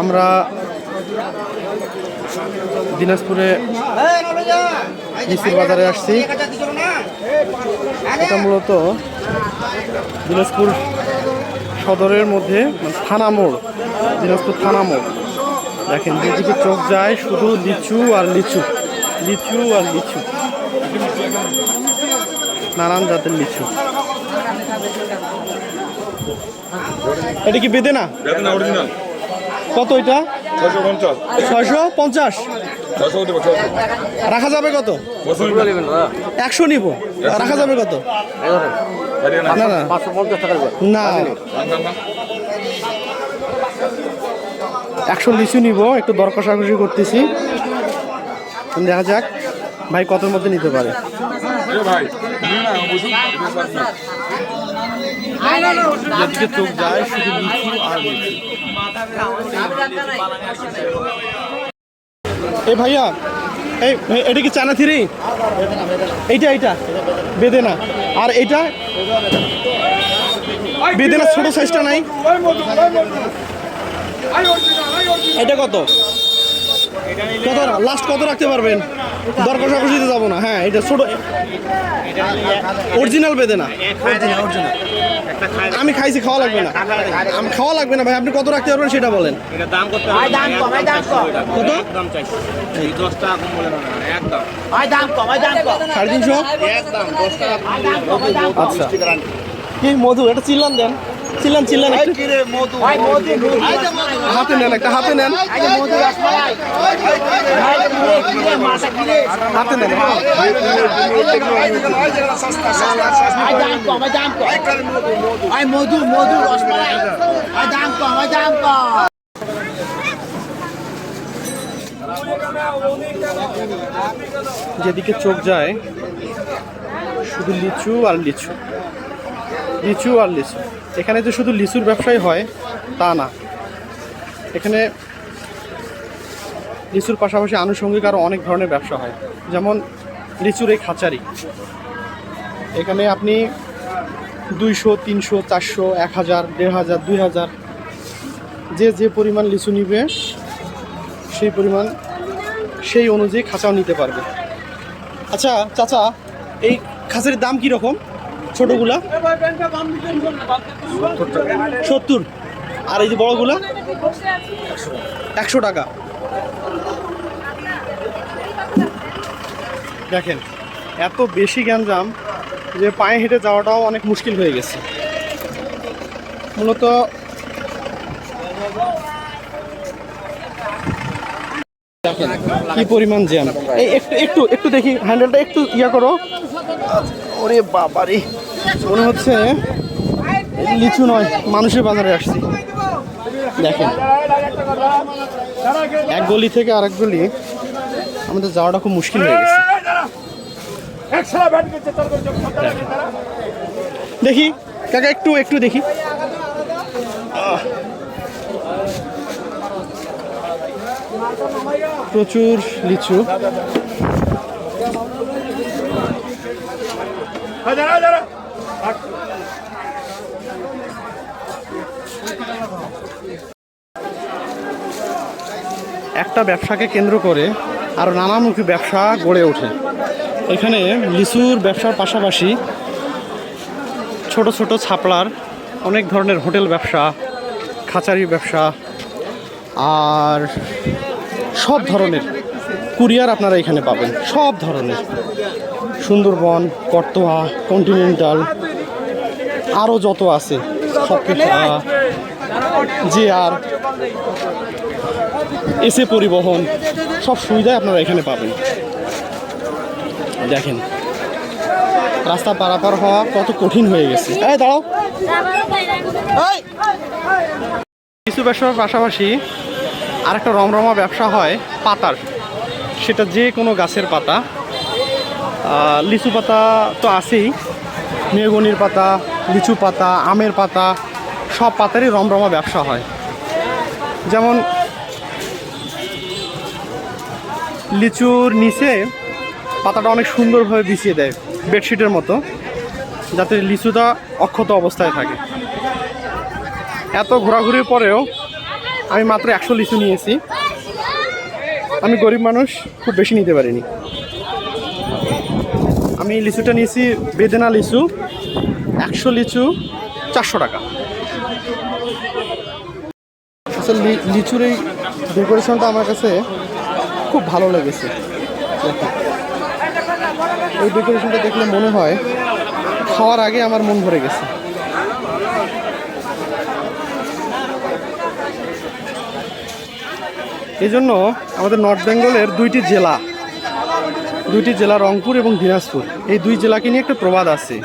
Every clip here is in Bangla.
আমরা দিনাজপুরে মিস্ত্রি বাজারে আসছি। এটা মূলত দিনাজপুর সদরের মধ্যে মানে থানা মোড়, দিনাজপুর থানা মোড়। দেখেন যেদিকে চোখ যায় শুধু লিচু আর লিচু লিচু আর লিচু। নানান জাতের লিচু। এটা কি বেদে না? অরিজিনাল কত এটা? ছয়শো পঞ্চাশ। রাখা যাবে কত? একশো নিব। রাখা যাবে কত? না না। না। একশো লিচু নিব একটু দর কষাকষি করতেছি। দেখা যাক ভাই কতর মধ্যে নিতে পারে। যেদিকে চোখ যায় শুধু লিচু আর এই ভাইয়া এই এটা কি চানা থিরি এইটা এইটা। বেদেনা। আর এইটা? বেদেনা ছোট সাইজটা নাই। এটা কত? কত? লাস্ট কত রাখতে পারবেন? দর কষাকষিতে যাব না। হ্যাঁ এটা ছোট অরিজিনাল বেদেনা আমি খাইছি খাওয়া লাগবে না। আমি খাওয়া লাগবে না ভাই আপনি কত রাখতে পারবেন সেটা বলেন। দাম কত? না সাড়ে তিনশো? আচ্ছা। কি মধু এটা চিল্লান দেন চিল্লান চিল্লান একটু। মধু মধু হাতে নেন একটা হাতে নেন হাতে নেন মধু মধু রসমালাই ভাই দাম কম দাম কম যেদিকে চোখ যায় শুধু লিচু আর লিচু লিচু আর লিচু এখানে যে শুধু লিচুর ব্যবসাই হয়, তা না। এখানে লিচুর পাশাপাশি আনুষঙ্গিক আরও অনেক ধরনের ব্যবসা হয়। যেমন লিচুর এই খাঁচারি। এখানে আপনি দুইশো, তিনশো, চারশো, এক হাজার, দেড় হাজার, দুই হাজার, যে যে পরিমাণ লিচু নিবে, সেই পরিমাণ, সেই অনুযায়ী খাঁচাও নিতে পারবে। আচ্ছা চাচা, এই খাঁচের দাম কি রকম ছোটগুলা? সত্তর। আর এই যে বড়গুলা? একশো টাকা। দেখেন, এত বেশি গ্যাঞ্জাম যে পায়ে হেঁটে যাওয়াটাও অনেক মুশকিল হয়ে গেছে। মূলত কি পরিমাণ জ্যাম? একটু একটু একটু দেখি হ্যান্ডেলটা একটু ইয়া করো। ওরে বাবারে মনে হচ্ছে লিচু নয়, মানুষের বাজারে আসছি দেখেন, এক গলি থেকে আরেক গলি আমাদের যাওয়াটা খুব মুশকিল হয়ে গেছে। দেখি, কাকা একটু একটু দেখি। প্রচুর লিচু একটা ব্যবসাকে কেন্দ্র করে আরও নানামুখী ব্যবসা গড়ে ওঠে। এখানে লিচুর ব্যবসার পাশাপাশি ছোট ছোট ছাপলার অনেক ধরনের হোটেল ব্যবসা খাঁচারি ব্যবসা, আর সব ধরনের কুরিয়ার আপনারা এখানে পাবেন, সব ধরনের। সুন্দরবন কর্তোয়া কন্টিনেন্টাল আরও যত আছে সব কিছু যে আর এসে পরিবহন, সব সুবিধাই আপনারা এখানে পাবেন। দেখেন, রাস্তা পারাপার হওয়া কত কঠিন হয়ে গেছে। এই, দাঁড়াও! কিছু ব্যবসার পাশাপাশি আরেকটা রমরমা ব্যবসা হয়, পাতার। সেটা যে কোনো গাছের পাতা। লিচু পাতা তো আছেই। মেগনির পাতা, লিচু পাতা, আমের পাতা, সব পাতারই রমরমা ব্যবসা হয়। যেমন লিচুর নিচে পাতাটা অনেক সুন্দরভাবে বিছিয়ে দেয় বেডশিটের মতো, যাতে লিচুটা অক্ষত অবস্থায় থাকে। এত ঘোরাঘুরির পরেও আমি মাত্র একশো লিচু নিয়েছি। আমি গরিব মানুষ, খুব বেশি নিতে পারিনি। আমি লিচুটা নিয়েছি বেদেনা লিচু, একশো লিচু, চারশো টাকা। আসলে লিচুর এই ডেকোরেশনটা আমার কাছে খুব ভালো লেগেছে। এই ডেকোরেশনটা দেখলে মনে হয়, খাওয়ার আগে আমার মন ভরে গেছে। এই জন্য আমাদের নর্থ বেঙ্গলের দুইটি জেলা দুইটি জেলা রংপুর এবং দিনাজপুর। এই দুই জেলাকে নিয়ে একটা প্রবাদ আছে।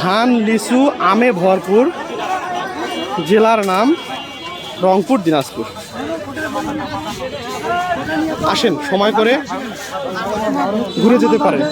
ধান, লিচু, আমে ভরপুর জেলার নাম রংপুর, দিনাজপুর। আসেন, সময় করে ঘুরে যেতে পারেন।